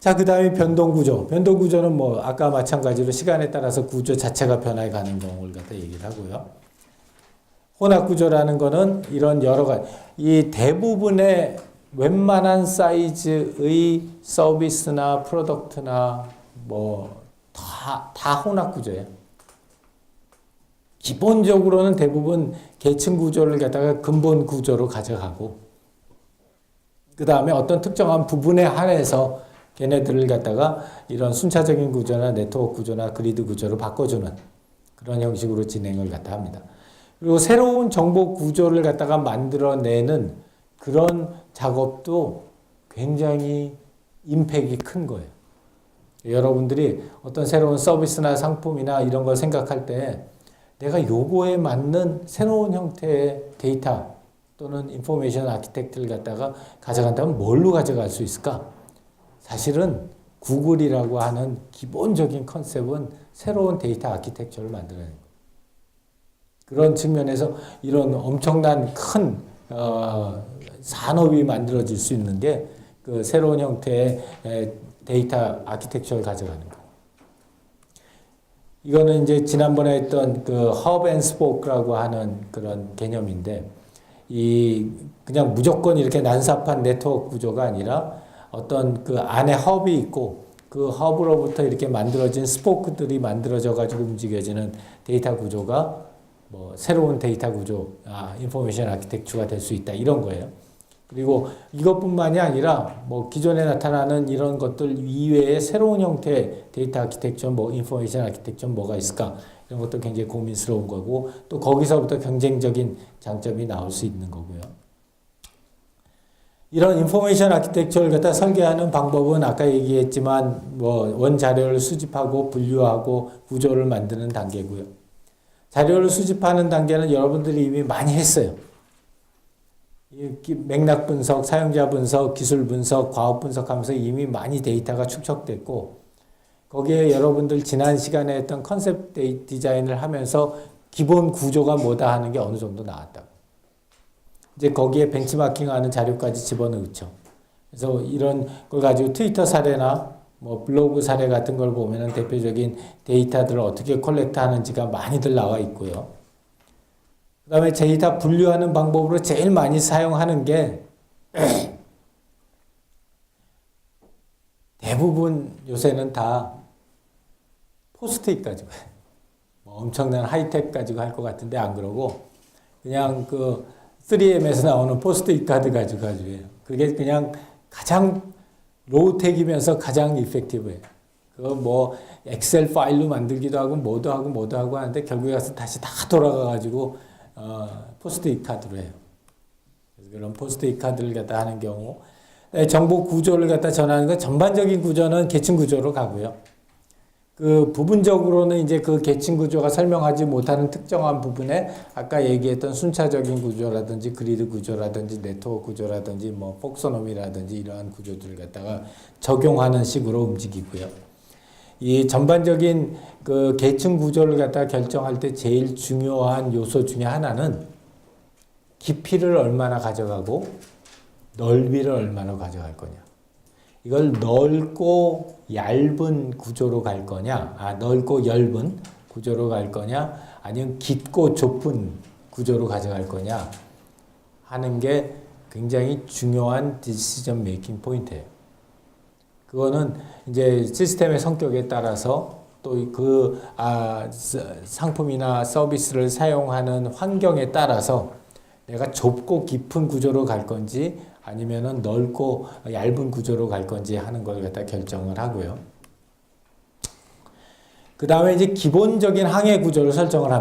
자, 그 다음에 변동 구조. 변동 구조는 뭐 아까 마찬가지로 시간에 따라서 구조 자체가 변해 가는 경우를 갖다 얘기를 하고요. 혼합 구조라는 거는 이런 여러 가지 이 대부분의 웬만한 사이즈의 서비스나 프로덕트나 뭐 다 다 혼합 구조예요. 기본적으로는 대부분 계층 구조를 갖다가 근본 구조로 가져가고 그 다음에 어떤 특정한 부분에 한해서 걔네들을 갖다가 이런 순차적인 구조나 네트워크 구조나 그리드 구조로 바꿔주는 그런 형식으로 진행을 갖다 합니다. 그리고 새로운 정보 구조를 갖다가 만들어내는 그런 작업도 굉장히 임팩이 큰 거예요. 여러분들이 어떤 새로운 서비스나 상품이나 이런 걸 생각할 때 내가 요거에 맞는 새로운 형태의 데이터 또는 인포메이션 아키텍트를 갖다가 가져간다면 뭘로 가져갈 수 있을까? 사실은 구글이라고 하는 기본적인 컨셉은 새로운 데이터 아키텍처를 만들어내는 거예요. 그런 측면에서 이런 엄청난 큰 어, 산업이 만들어질 수 있는 게 그 새로운 형태의 에, 데이터 아키텍처를 가져가는 거. 이거는 이제 지난번에 했던 그 허브 앤 스포크라고 하는 그런 개념인데 이 그냥 무조건 이렇게 난삽한 네트워크 구조가 아니라 어떤 그 안에 허브이 있고 그 허브로부터 이렇게 만들어진 스포크들이 만들어져 가지고 움직여지는 데이터 구조가 뭐 새로운 데이터 구조, 아, 인포메이션 아키텍처가 될 수 있다 이런 거예요. 그리고 이것뿐만이 아니라 뭐 기존에 나타나는 이런 것들 이외에 새로운 형태의 데이터 아키텍처, 뭐 인포메이션 아키텍처 뭐가 있을까 이런 것도 굉장히 고민스러운 거고 또 거기서부터 경쟁적인 장점이 나올 수 있는 거고요. 이런 인포메이션 아키텍처를 갖다 설계하는 방법은 아까 얘기했지만 뭐 원 자료를 수집하고 분류하고 구조를 만드는 단계고요. 자료를 수집하는 단계는 여러분들이 이미 많이 했어요. 맥락 분석, 사용자 분석, 기술 분석, 과업 분석하면서 이미 많이 데이터가 축적됐고 거기에 여러분들 지난 시간에 했던 컨셉 디자인을 하면서 기본 구조가 뭐다 하는 게 어느 정도 나왔다. 이제 거기에 벤치마킹하는 자료까지 집어넣죠. 그래서 이런 걸 가지고 트위터 사례나 뭐 블로그 사례 같은 걸 보면은 대표적인 데이터들을 어떻게 컬렉트 하는지가 많이들 나와 있고요. 그 다음에 데이터 분류하는 방법으로 제일 많이 사용하는 게 대부분 요새는 다 포스트잇 가지고. 뭐 엄청난 하이텍 가지고 할 것 같은데 안 그러고 그냥 그 3M에서 나오는 포스트잇 카드 가지고 가지고 해요. 그게 그냥 가장 로우텍이면서 가장 이펙티브해요. 그거 뭐 엑셀 파일로 만들기도 하고 뭐도 하고 뭐도 하고 하는데 결국에 가서 다시 다 돌아가 가지고 어, 포스트잇 카드로 해요. 그런 포스트잇 카드를 갖다 하는 경우 네, 정보 구조를 갖다 전하는 건 전반적인 구조는 계층 구조로 가고요. 그 부분적으로는 이제 그 계층 구조가 설명하지 못하는 특정한 부분에 아까 얘기했던 순차적인 구조라든지 그리드 구조라든지 네트워크 구조라든지 뭐 폭소놈이라든지 이러한 구조들을 갖다가 적용하는 식으로 움직이고요. 이 전반적인 그 계층 구조를 갖다 결정할 때 제일 중요한 요소 중에 하나는 깊이를 얼마나 가져가고 넓이를 얼마나 가져갈 거냐. 이걸 넓고 얇은 구조로 갈 거냐, 아, 넓고 얇은 구조로 갈 거냐, 아니면 깊고 좁은 구조로 가져갈 거냐? 하는 게 굉장히 중요한 디시전 메이킹 포인트예요. 그거는 이제 시스템의 성격에 따라서 또그 아, 상품이나 서비스를 사용하는 환경에 따라서 내가 좁고 깊은 구조로 갈 건지 아니면은 넓고 얇은 구조로 갈 건지 하는 걸 갖다 결정을 하고요. 그 다음에 이제 기본적인 항해 구조를 설정을 합니다.